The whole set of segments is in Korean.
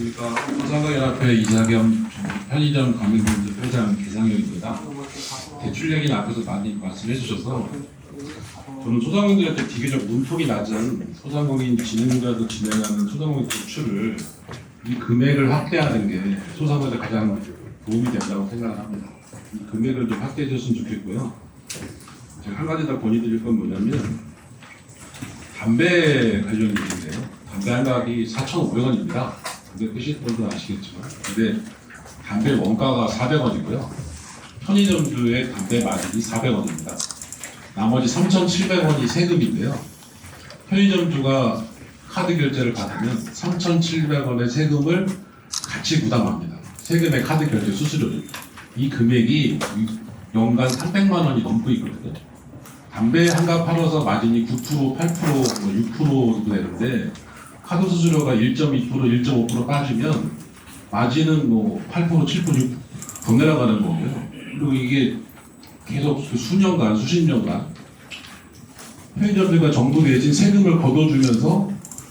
안녕하십니까. 소상공인연합회 이사겸 편의점 가맹점주 회장 기상혁입니다. 대출 얘기는 앞에서 많이 말씀해 주셔서 저는 소상공인들한테 비교적 문폭이 낮은 소상공인 진흥이라도 진행하는 소상공인 대출을 이 금액을 확대하는 게 소상공인에 가장 도움이 된다고 생각을 합니다. 이 금액을 좀 확대해 줬으면 좋겠고요. 제가 한 가지 더 건의드릴 건 뭐냐면 담배 관련 일인데요. 담배 한 가격이 4,500원입니다. 담배 끄실 분도 아시겠지만. 근데 담배 원가가 400원이고요. 편의점주의 담배 마진이 400원입니다. 나머지 3,700원이 세금인데요. 편의점주가 카드 결제를 받으면 3,700원의 세금을 같이 부담합니다. 세금의 카드 결제 수수료를. 이 금액이 연간 300만 원이 넘고 있거든요. 담배 한 갑 팔아서 마진이 9%, 8%, 뭐6% 정도 되는데 카드 수수료가 1.2%, 1.5% 빠지면 마진은 뭐 8%, 7%, 6%더 내려가는 거고요. 그리고 이게 계속 그 수년간, 수십 년간 편의점들과 정부 내진 세금을 걷어주면서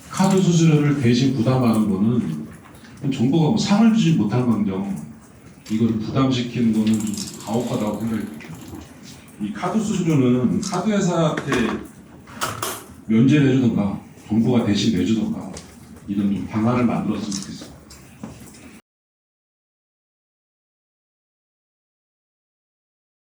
카드 수수료를 대신 부담하는 거는 정부가 뭐 상을 주지 못할 망정 이걸 부담시키는 거는 좀 가혹하다고 생각이 듭니다. 이 카드 수수료는 카드 회사한테 면제 내주던가 정부가 대신 내주던가 이런 좀 방안을 만들었으면 좋겠습니다.